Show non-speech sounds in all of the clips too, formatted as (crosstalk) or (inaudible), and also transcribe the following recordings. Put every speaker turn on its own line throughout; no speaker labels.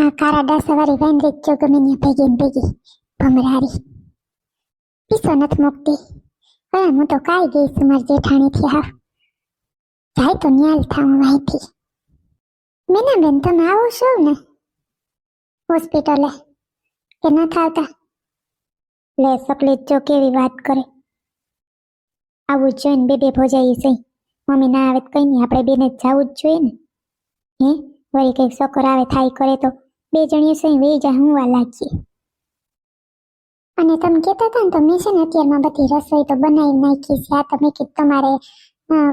વેન્દ્રિક જો ગમે ત્યાં ભેગી ને ભેગી ભમરારી પીસો નથી મૂકતી હવે હું તો કાઈ ગઈ છું મારી જેઠાણીથી હા જાય તો ન્યાલ થાઉં વાંથી મીનાબેન તમે આવો છો ને હોસ્પિટલે કે ન આવતા લે સકલી જો કેવી વાત કરે આવું જ જોઈએ ને બે બે ભોજાઈ સહી મમ્મી ના આવે તો કઈ નહીં આપણે બેને જ જવું જ જોઈએ ને હે વળી કંઈક છોકરો આવે થાય કરે તો બે જણીએ સહી વે જા હું લાગીએ. અને તમે કહેતા હતા ને તો મેં છે ને અત્યારમાં બધી રસોઈ તો બનાવી નાખી છે. આ તમે કીધું તમારે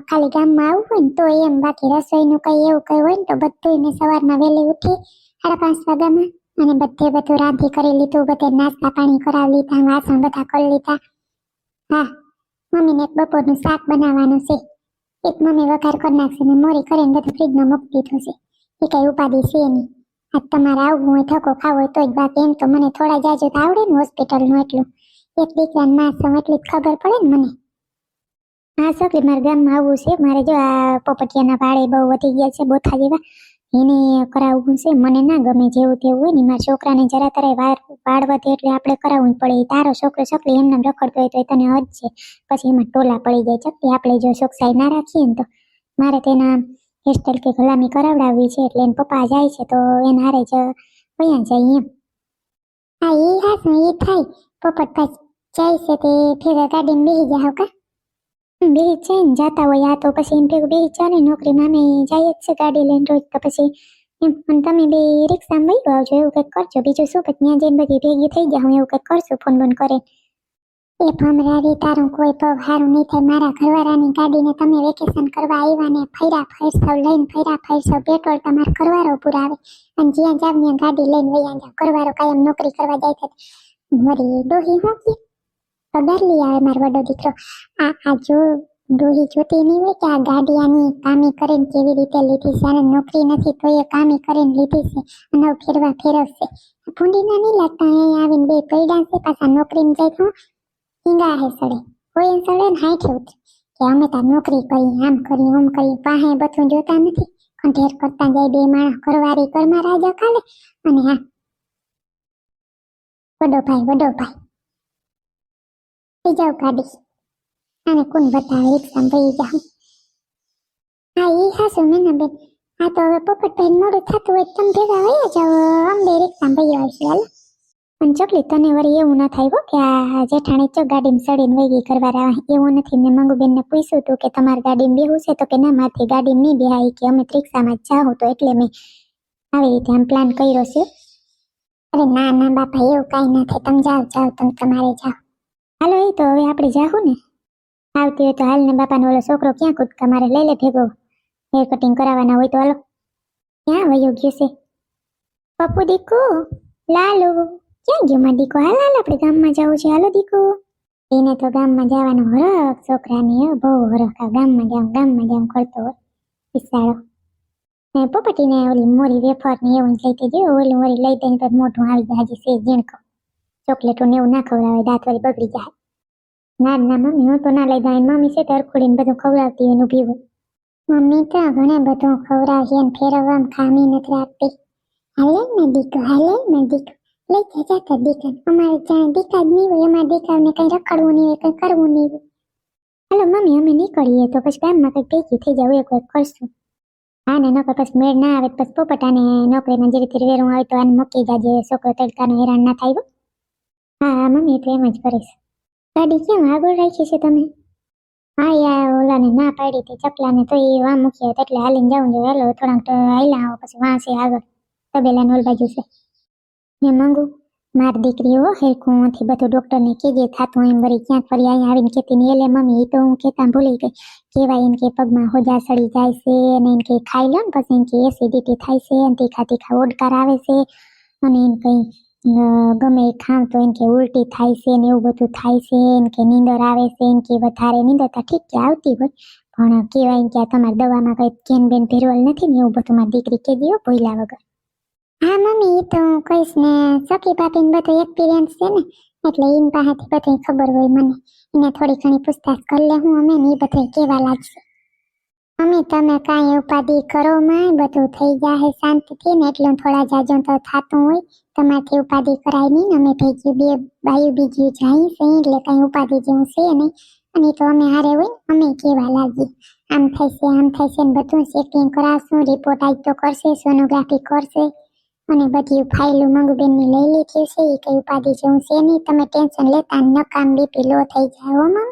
ખાલી ગામમાં આવવું હોય ને તો એમ, બાકી રસોઈનું કઈ એવું કઈ હોય ને તો બધું મેં સવારમાં વહેલી ઉઠી સાડા પાંચ વાગ્યામાં અને બધે બધું રાંધી કરી લીધું, બધે નાસ્તા પાણી કરાવી લીધા, વાસણ બધા કરી લીધા. હા, મમ્મીને એક બપોરનું શાક બનાવવાનું છે. એક મમ્મી વઘાર કરી નાખશે ને મોરી કરીને બધું ફ્રીજમાં મૂકી દીધું છે. એ કઈ ઉપાધિ છે નહીં. આ તમારે આવવું હોય, ધક્કો ખાવો હોય તો જ બાપ એમ તો મને થોડા જાજો તો આવડે ને હોસ્પિટલનું એટલું. એક દીકરાને માં છું એટલી જ ખબર પડે ને મને. હા, છોકરી મારા ગામમાં આવવું છે. મારે જો આ પોપટિયાના ભાડે બહુ વધી ગયા છે, બોથા જેવા. એને કરાવવું છે. મને ના ગમે જેવું તેવું હોય ને, મારા છોકરાને જરા તરાય વાળ વાળ વધે એટલે આપણે કરાવવું પડે. તારો છોકરો, છોકરી એમને રખડતો હોય તો તને હજ છે. પછી એમાં ટોલા પડી જાય. ચકતી આપણે જો ચોકસાઈ ના રાખીએ ને તો. મારે તેના હેરસ્ટાઈલ કે ગલામી કરાવડાવવી છે એટલે એના પપ્પા જાય છે તો એને હારે જ વયા જાય એમ. હા એ હાસું એ થાય. પોપટ પાછ જાય છે તે ફેરા ગાડીમાં બેસી જાવ કા? બેસી જાય ને જાતા હોય આ તો પછી એમ ભેગું બેસી જાય ને નોકરીમાં અમે જાય જ છે ગાડી લઈને રોજ તો પછી એમ. અને તમે બે રિક્ષામાં વહી આવજો એવું કંઈક કરજો. બીજું શું? પછી ત્યાં જઈને બધી ભેગી થઈ જાઉં એવું કંઈક કરશું, ફોન બોન કરે. એ ભમરારી તારું કોઈ પગ નહીં થાય. મારા ઘરવાળાની ગાડીને તમે વેકેશન કરવા આવ્યા ને ફૈરા ફૈરસવ લઈને ફૈરા ફૈરસવ, પેટ્રોલ તમારે કરવારો પુરાવે અને જ્યાં જાવ ત્યાં ગાડી લઈને વયા જાવ. કરવારો કાયમ નોકરી કરવા જાય છે. મારી ડોહી હું પગાર લઈ આવે મારો વડો દીકરો. આ આ જો ડોહી જોતી નહીં હોય કે આ ગાડી કામી કરીને કેવી રીતે લીધી છે? અને નોકરી નથી તો એ કામી કરીને લીધી છે. અને ફેરવા ફેરવશે. ભૂંડીના નહીં લાગતા. અહીં આવીને બે પૈડા છે, પાછા નોકરીમાં જાય તો હિંગા હે સડે કોઈ એમ સડે ને ઉતરે કે અમે તાર નોકરી કરી, આમ કરી, ઓમ કરી, પાહે બધું જોતા નથી. ખંઠેર કરતા જાય બે માણસ કરવારી કરમાં રાજા ખાલે. અને હા. વડો ભાઈ વડો ભાઈ. થઈ જાવ ગાડી. આને કોણ બતાવે? રિક્ષામાં ભાઈ જાઉં. હા એ હાસુ મીનાબેન આ તો હવે પોપટભાઈ મોડું થતું હોય તમે ભેગા વયા જાઓ. અંબે રિક્ષામાં ભાઈ આવશે, હાલ. ચોકલી તને એવું ના થાય કે આ જેઠાણી ચો ગાડીમાં સડીને વહી ગઈ કરવા રહ્યા એવું નથી. મેં મંગુબેનને પૂછ્યું હતું કે તમારે ગાડીમાં બેહવું છે તો કે ના માથે ગાડીમાં નહીં બેહાય કે અમે ત્રિક્ષામાં જ જાઉં તો એટલે મેં આવી રીતે આમ પ્લાન કર્યો છે. અરે ના ના બાપા, એવું કાંઈ ના થાય. તમે જાઓ જાઓ, તમે તમારે જાઓ. હાલો, એ તો હવે આપણે જાહું ને. આવતી હોય તો હાલ ને બાપાનો ઓલો છોકરો ક્યાં કૂદકા મારે લઈ લે ભેગો. હેર કટિંગ કરાવવાના હોય તો હાલો. ક્યાં વયો છે? પપ્પુ દીકુ, લાલુ. ક્યાં ગયો માં દીકો? હાલ હાલ, આપણે ગામમાં જવું છે. હાલો દીકો. એને તો ગામમાં જવાનો હરખ, છોકરાને બહુ હરખ. આ ગામમાં જાઉં ગામમાં જાઉં કરતો હોય. વિચારો. ને પોપટીને ઓલી મોરી વેફર એવું લઈ ગયો ઓલું મોરી લઈ દઈને પછી મોઢું આવી જાય, હજી સેજ ઝીણકો. ચોકલેટો ને એવું ના ખવડાવે, દાંત વળી બગડી જાય. ના ના, મમ્મી, હું તો ના લઈ જાય મમ્મી છે તરખોડીને બધું ખવડાવતી એનું પીવું મમ્મી તો ઘણે બધું ખવડાવશે ને ફેરવવામાં ખામી નથી આપતી. હાલે ને દીકો, હાલે ને દીકો. લઈ જા જાતા દીકા અમારે જ્યાં દીકા નહીં હોય અમારે દીકાને કંઈ રખડવું નહીં હોય, કંઈ કરવું નહીં હોય. હાલો મમ્મી, અમે નીકળીએ તો પછી ગામમાં કંઈક ભેગી થઈ જાવ એક વાર કરશું. હા ને, નોકર પછી મેળ ના આવે પછી પોપટાને નોકરીમાં જે રીતે વેરું આવે તો આને મૂકી જાજે, છોકરો તડકાનો હેરાન ના થાય હા. મમ્મી તો એમ જ કરીશ. ગાડી કેમ આગળ રાખી છે તમે? હા યાર ઓલાને ના પાડી હતી, ચકલાને તો એ વાં મૂકી એટલે હાલીને જવું જોઈએ હાલો, થોડાક હાલ્યા આવો, પછી વાં છે આગળ. તબેલાને ઓલ બાજુ છે. ને માંગુ, માર દીકરી હો હેરખુંથી બધું ડોક્ટરને કીધે થતું એમ વળી ક્યાંક ફરી અહીંયા આવીને કહેતી ને એટલે મમ્મી એ તો હું કહેતા ભૂલી ગઈ. કહેવાય એમ કે પગમાં હોજા સડી જાય છે અને એમ કે ખાઈ લો ને, પછી એમ કે એસિડિટી થાય છે અને તીખા તીખા ઓડકાર આવે છે અને એમ કંઈ ગમે એ ખાવ તો એમ કે ઉલટી થાય છે ને એવું બધું થાય છે એમ કે નીંદર આવે છે એમ કે વધારે નીંદર તો ઠીક છે આવતી હોય. પણ કહેવાય કે આ તમારી દવામાં કંઈ કેન બેન ભેરવલ નથી ને, એવું બધું મારી દીકરી કે દીઓ ભૂલ્યા વગર. હા, મમ્મી તો હું કહીશ ને સખી ભાભીને બધું એક્સપિરિયન્સ છે ને, એટલે એની પાસેથી બધું ખબર હોય મને. એને થોડી ઘણી પૂછતાછ કરી લે હું અમે ને એ બધું કેવા લાગશે. અમે તમે કાંઈ ઉપાધિ કરો માં બધું થઈ જાય શાંતિથી ને, એટલું થોડા જાજો તો થાતું હોય. તમારથી ઉપાધિ કરાય નહીં અમે અમે ભેગી બે બાયું બીજી જાય છે, એટલે કાંઈ ઉપાધિ જેવું છે નહીં. અને તો અમે હારે હોય અમે કેવા લાગીએ? આમ થશે આમ થશે ને, બધું ચેકિંગ કરાવશું રિપોર્ટ આજ તો કરશે સોનોગ્રાફી કરશે. અને બધી ફાઇલો મંગુબેનની લઈ લીધી છે. એ કઈ ઉપાધિ જેવું છે નહીં. તમે ટેન્શન લેતા નકામ બીપી લો થઈ જાય હો મમ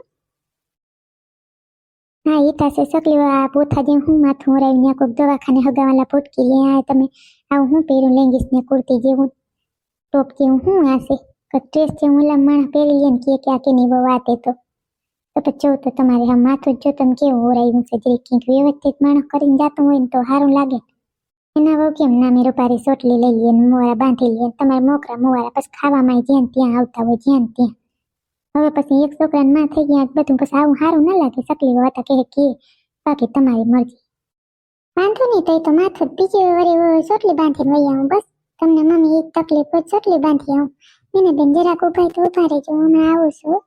હા એ તાસે સકલી આ પોથા જેમ હું માથું ઉરાવી ત્યાં કોઈક દવાખાને હગાવાલા ફૂટકી લે આ તમે. આવું હું પહેરું લેંગીસ ને કુર્તી જેવું. ટોપ જેવું હું આશે? ડ્રેસ જેવું ઓલા માણસ પહેરી લે ને કે કે આ કેની બહુ વાત તો. તો પછી જો તો તમારે આ માથું જો તમે કેવું ઓરાયું છે. જે કંઈક વ્યવસ્થિત માણસ કરીને જતું હોય ને તો સારું લાગે. એના કેમ મેરો પારી સોટલી લઈ લઈએ મોરા બાંધી લઈએ તમારા મોકરા મોવારા પછી ખાવામાં જ્યાં ત્યાં આવતા હોય, જ્યાં ત્યાં. હવે પછી એક છોકરાને માં થઈ ગયા બધું પછી આવું સારું ના લાગે. સકલી હતા કે કે, બાકી તમારી મરજી. વાંધો નહીં તો એ તો માથે બીજી વળી સોટલી બાંધીને વહી આવું બસ. તમને મમ્મી એક તકલીફ સોટલી બાંધી આવું. મેને બેન જરાક ઊભા તો ઊભા રહેજો, હમણાં આવું છું.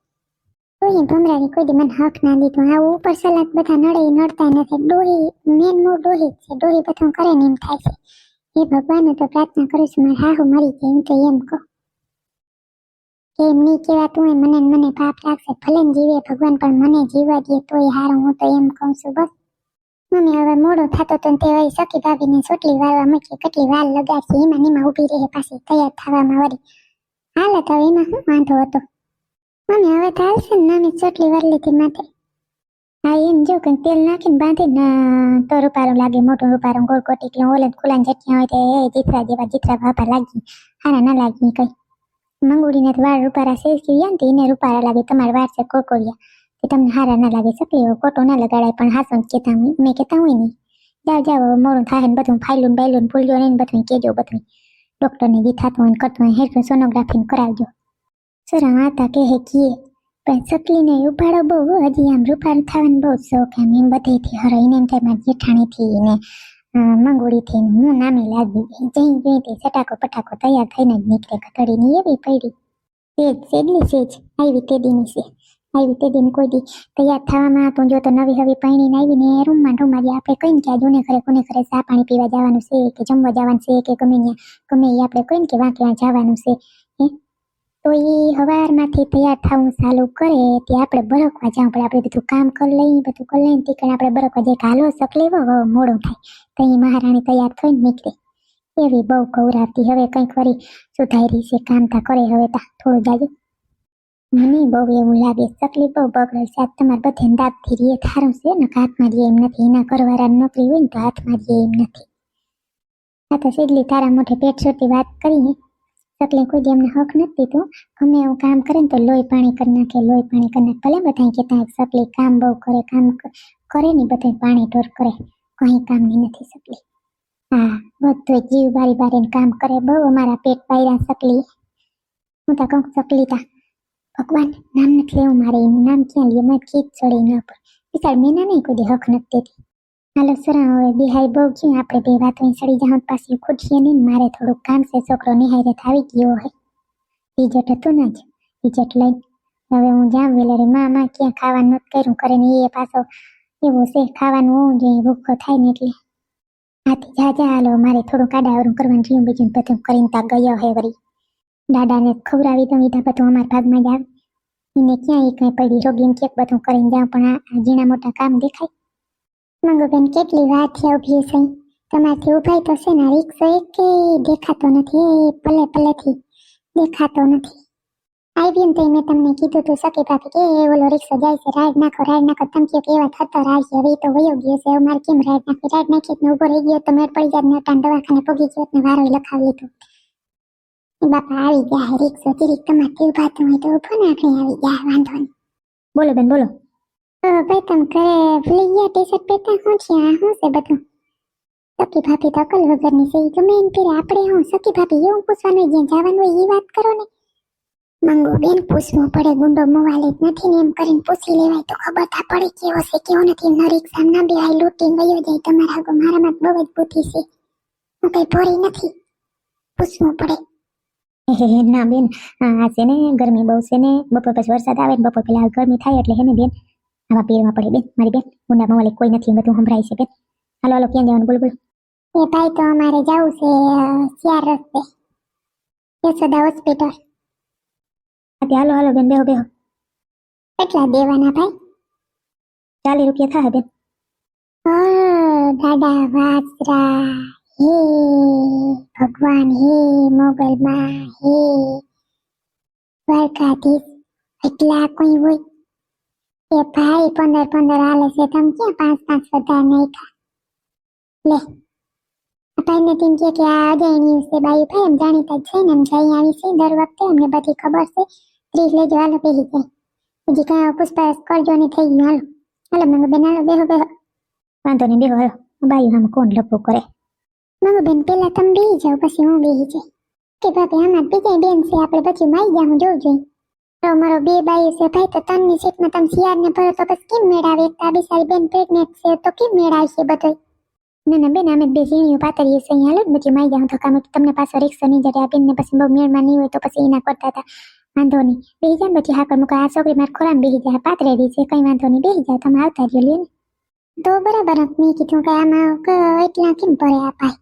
ડોહી ભમરાની કોઈ મને હક ના દીધો. આ ઉપર સલાદ બધા નડે નડતા નથી. ડોહી મેન મો ડોહી છે. ડોહી બધું કરે ને એમ થાય છે. હે ભગવાન તો પ્રાર્થના કરું છું, મારે હાહુ મરી જાય એમ તો એમ કહો. એમ નહીં કહેવાતું હોય મને મને પાપ લાગશે. ભલે જીવે ભગવાન, પણ મને જીવવા દે તોય હારું, હું તો એમ કહું છું બસ. મમ્મી હવે મોડો થતો તો તે વળી સખી ભાભીને ચોટલી વાળવા મૂકી કેટલી વાર લગાડશે, એમાં એમાં ઊભી રહે પાછી, તૈયાર થવામાં વળી. હાલત હવે એમાં શું વાંધો હતો? મમ્મી હવે હાલશે ને નાની ચોટલી વાર લીધી માથે. હા એમ જો કંઈક તેલ નાખીને બાંધીને અ, તો રૂપારું લાગે મોટું રૂપારું ગોળ કોટી ઓલે ખુલ્લા જટિયા હોય તો એ જીતરા જેવા જીતરા ભાપા લાગી. હારા ના લાગી કઈ. મંગુડીને તો વાળ રૂપારા શેકી ગયા ને એને રૂપારા લાગે તમારે વાર છે કોકોડિયા. કે તમને હારા ના લાગે ચકલી એવો કોટો ના લગાડાય પણ હાસો કેતા હું મેં કેતા હોય નહીં જાઓ જાઓ મોડું થાય ને બધું ફાઇલું ને બાયલું ને ભૂલ્યો ને બધું કેજો બધું ડૉક્ટરને જે થતું હોય ને કરતું હોય હેઠું સોનોગ્રાફી કરાવજો. સર હતા કે હે કીએ પણ સકલીને ઉપાડો બહુ, હજી આમ રૂપારું થવાનું બહુ શોખ એમ. એમ બધેથી હરાઈને એમ થાય જેઠાણીથી ને મંગોળીથી હું નામે લાગી જઈ ગઈ તે સટાકો પટાકો તૈયાર થઈને જ નીકળે કટડીની એવી પડી. સેજ સેજલી સેજ આવી તે દીની છે. આવી તે દિન કોઈ દી તૈયાર થવામાં તું જો તો નવી હવે પૈણીને આવીને રૂમમાં રૂમમાં જે આપણે કહીને કે જોને ઘરે, કોને ઘરે ચા પાણી પીવા જવાનું છે કે જમવા જવાનું છે કે ગમે ગમે એ આપણે કહીને કે વાંકે વાં જવાનું છે. હે? તો એ હવારમાંથી તૈયાર થવું ચાલુ કરે, તે આપણે બરકવા જવું પડે. આપણે બધું કામ કરી લઈએ, બધું કરી લઈએ તીકણ આપણે બરકવા જઈએ હાલો સકલેવો હવે મોડું થાય. તો એ મહારાણી તૈયાર થઈને નીકળે. એવી બહુ કૌરાવતી હવે કંઈક વળી સુધારી છે, કામ તા કરે હવે તા, થોડું જાજુ. મને બહુ એવું લાગે તકલીફ બહુ બગડે છે. આજ તમારે બધે દાંતથી રીએ થારું છે ને હાથમાં રીએ એમ નથી. એના કરવાળા નોકરી હોય ને તો હાથમાં રીએ એમ નથી. આ તો સીધલી તારા મોઢે પેટ છોટી વાત કરીએ તકલીફ કોઈ દી અમને હક નથી દીધું. અમે એવું કામ કરે ને તો લોહી પાણી કરી નાખે લોહી પાણી કરી નાખે ભલે બધા કહેતા સકલી કામ બહુ કરે, કામ કરે ને બધા પાણી ઢોર કરે. કઈ કામની નથી સકલી હા બધું જીવ બારી બારીને કામ કરે. બહુ અમારા પેટ પાયરા સકલી હું તો કહું સકલી તા ભગવાન નામ નથી લેવું મારે. નામ ક્યાં લે મારે ખીચ ચડી ન પર વિચાર મેના નહીં કોઈ હક નથી દેતી. હાલો, સરા હવે બિહાઈ બહુ છે. આપણે બે વાત અહીં સડી જાઉં પાછી ખુદશીએ નહીં. મારે થોડુંક કામ છે. છોકરો નિહારે થાવી ગયો હોય ઈજટ હતું ના જ ઈજટ લઈ હવે હું જાઉં વેલરે માં માં, ક્યાં ખાવાનું નથી કર્યું? કરે ને એ પાછો એવું છે, ખાવાનું હોવું જોઈએ, ભૂખો થાય ને એટલે. આથી જા જા, હાલો. મારે થોડું કાડાવરું કરવાનું જીવું બીજું બધું કરીને તા ગયો હે વળી. દાદાને ખવડાવી દઉં, ઈધા બધું અમારા ભાગમાં જ આવે. એને ક્યાં એ કઈ પડી, રોગીને કેક બધું કરીને જાઉં. પણ આ ઝીણા મોટા કામ દેખાય. મંગુબેન, કેટલી વારથી ઊભી છે તમારથી ઉભાઈ તો છે ને, રિક્ષો એક દેખાતો નથી, એ પલે પલેથી દેખાતો નથી. આવી તો મેં તમને કીધું તું સકી ભાભી, કે ઓલો રિક્ષો જાય છે રાઈડ નાખો રાઈડ નાખો તમે કહો કે એવા થતો રાખી હવે તો વયો ગયો છે મારે કેમ રાઈડ નાખી રાઈડ નાખી ને ઊભો રહી ગયો તો મેળ પડી જાય ને ટાણ દવાખાને પગી ગયો ને વારો લખાવી લીધું. બાપા આવી ગયા રિક્ષો તીરીક, તમારથી ઊભા તો હોય તો ઊભો ને, આપણે આવી ગયા વાંધો નહીં. બોલો બેન, બોલો. ભાઈ તમે ઘરે ભૂલી ગયા ટી શર્ટ પહેરતા શું છે આ છે બધું. સકી ભાભી તો વગરની છે ગમે એમ પીરે આપણે હું સકી ભાભી એવું પૂછવાનું જ્યાં જવાનું હોય એ વાત કરો ને. મંગો બેન, પૂછવું પડે, ગુંડો મોવાલે જ નથી ને એમ કરીને પૂછી લેવાય, તો ખબર થા પડે કેવો છે, કેવો નથી. ન રિક્ષા ના બેહાય લૂંટી ગયો જાય, તમારા આગળ મારામાં બહુ જ બુદ્ધિ છે. હું કઈ ભોરી નથી. પૂછવું પડે. (laughs)
ના બેન, આ છે ને, ગરમી બહુ છે ને, બપોર પછી વરસાદ આવે ને, બપોર પેલા ગરમી થાય એટલે હે ને બેન આવા પીરમાં પડી બેન મારી બેન ઊંડામાં વાળી કોઈ નથી બધું સંભળાય છે બેન. હાલો હાલો ક્યાં જવાનું બોલ બોલ.
એ ભાઈ તો અમારે જવું છે ચાર રસ્તે. યશોદા હોસ્પિટલ.
હાલો હાલો બેન બેહો બેહો.
કેટલા દેવાના ભાઈ?
ચાલીસ રૂપિયા થાય બેન.
દાદા વાસરા હે ભગવાન હે મોગલમાં હે. દ્વારકાધીશ એટલા કોઈ હોય. એ ભાઈ પંદર પંદર હાલે છે. તમે ક્યાં પાંચ પાંચ વધારે નાખ્યા? લે ભાઈને તેમ કે કે આ અજાણી છે બાઈ. ભાઈ, એમ જાણીતા છે ને, એમ જઈ આવી છે દર વખતે. અમને બધી ખબર છે. ત્રીસ લેજો, હાલો બેસી જાય. બીજી કાંઈ પૂછપરછ કરજો ને થઈ ગયું. હાલો. હાલો મંગુ બેન, હાલો, બેહો બેહો.
વાંધો નહીં, બેહો, હાલો. બાયું આમ કોણ લપો કરે?
મંગુ બેન, પેલા તમે બેસી જાઓ, પછી હું બેસી જઈ. કે ભાભી, આમાં બીજા બેન છે. આપણે પછી માઈ ગયા હું જોઉં જોઈએ મારો મારો બે બાઈ છે ભાઈ, તો તનની સીટમાં તમે શિયાળને ભરો તો બસ કેમ મેળાવે? આ બિચારી બેન પ્રેગ્નેન્ટ છે, તો કેમ મેળાવશે બધો
ના ના, બેન, અમે બે ઝીણીઓ પાતરીએ છે, અહીંયા હાલો પછી માઈ જાઉં તો કામ તમને પાછો રિક્ષો નહીં જડે આપીને પછી બહુ મેળમાં નહીં હોય તો પછી એના કરતા હતા. વાંધો નહીં. બેસી જાય પછી હાકર મૂકો આ છોકરી મારે ખોરામ બેસી જાય પાતળેલી છે, કઈ વાંધો નહીં. બેસી જાય તમે આવતા રહ્યો લે
તો બરાબર, મેં કીધું કે આમાં એટલા કેમ ભરે આ ભાઈ.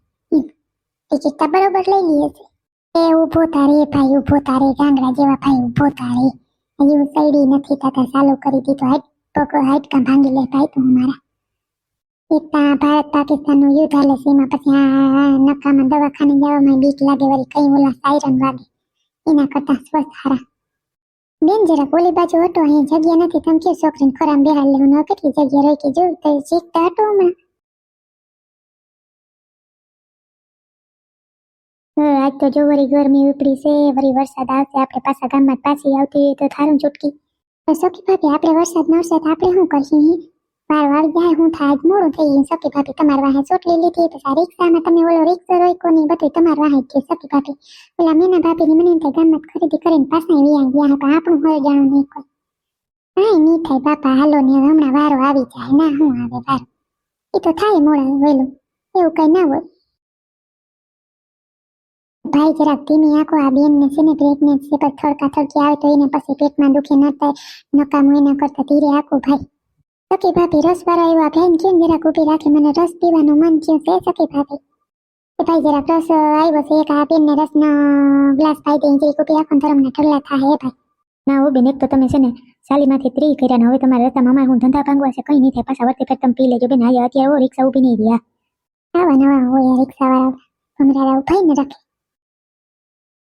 ટિકિટ તો બરોબર લઈ લઈએ છે. એ ઊભો તારી ભાઈ ઊભો તારી, ગાંગડા જેવા ભાઈ ઊભો તારી. હજી હું સૈડી નથી થતા, ચાલુ કરી દીધો હાઈટ પકો હાઈટ કા ભાંગી લે ભાઈ તું મારા. એકતા ભારત પાકિસ્તાનનું યુદ્ધ હાલે છે પછી આ નકામાં દવાખાને જવામાં બીક લાગે, વળી કઈ ઓલા સાયરન વાગે. એના કરતા સ્વસ્થ હારા. બેન જરા ઓલી બાજુ હતો અહીંયા જગ્યા નથી, તમે કે છોકરીને ખોરામ બેહાડ લેવું? કેટલી જગ્યા રહી કે જોયું તો શીખતા હતો હમણાં.
આજ તો જો વળી ગરમી ઉપડી છે, વળી વરસાદ આવશે, આપણે પાછા ગામમાં પાછી આવતી હોય તો થારું
ચૂટકી. સખી ભાભી, આપણે વરસાદ નડશે તો આપણે શું કરશું વાર વાર જાય, હું થાય મોડું થઈ ગયું સખી ભાભી, તમારા વાહે ચોટલી લીધી પછી રિક્ષામાં તમે ઓલો રિક્ષા રોક્યો ને બધું તમારા વાહે જ સખી ભાભી. ઓલા મીના ભાભીની મને થાય ગામમાં ખરીદી કરીને પાછા વ્યાયા ગયા હતા આપણું હોય જાણું નહીં કોઈ. કાંઈ નહીં થાય બાપા, હાલો ને હમણાં વારો આવી જાય. ના, હું આવે વારો. એ તો થાય મોડા વહેલું. એવું કઈ ના હોય. ભાઈ જરાક ધીમી આંખો, આ બેનને છે ને પ્રેગ્નન્સી પર થડકા થડકી આવે તો એને પછી પેટમાં દુખે, ન થાય, નકામું એના કરતા ધીરે આંખો ભાઈ. સખી ભાભી રસ વાળા એવા બેન કેમ જરાક ઊભી રાખી? મને રસ પીવાનું મન થયું, છે સખી ભાભી? એ ભાઈ જરાક રસ આવ્યો છે, એક આ બેનને રસનો ગ્લાસ પાઈ દે જઈ ઊભી રાખો ને ઠરલા થાય હે ભાઈ.
ના હો બેન, એક તો તમે છે ને સાલીમાંથી ત્રી કર્યા ને હવે તમારે રસ્તા મામા હું ધંધા ભાંગવા છે, કઈ નહીં થાય, પાછા વર્તે ફેર તમે પી લેજો. બેન આજે અત્યારે રિક્ષા ઊભી નહીં રહ્યા.
આવા નવા હોય રિક્ષા વાળા ભમરાડા ઉભાઈ ને રાખે.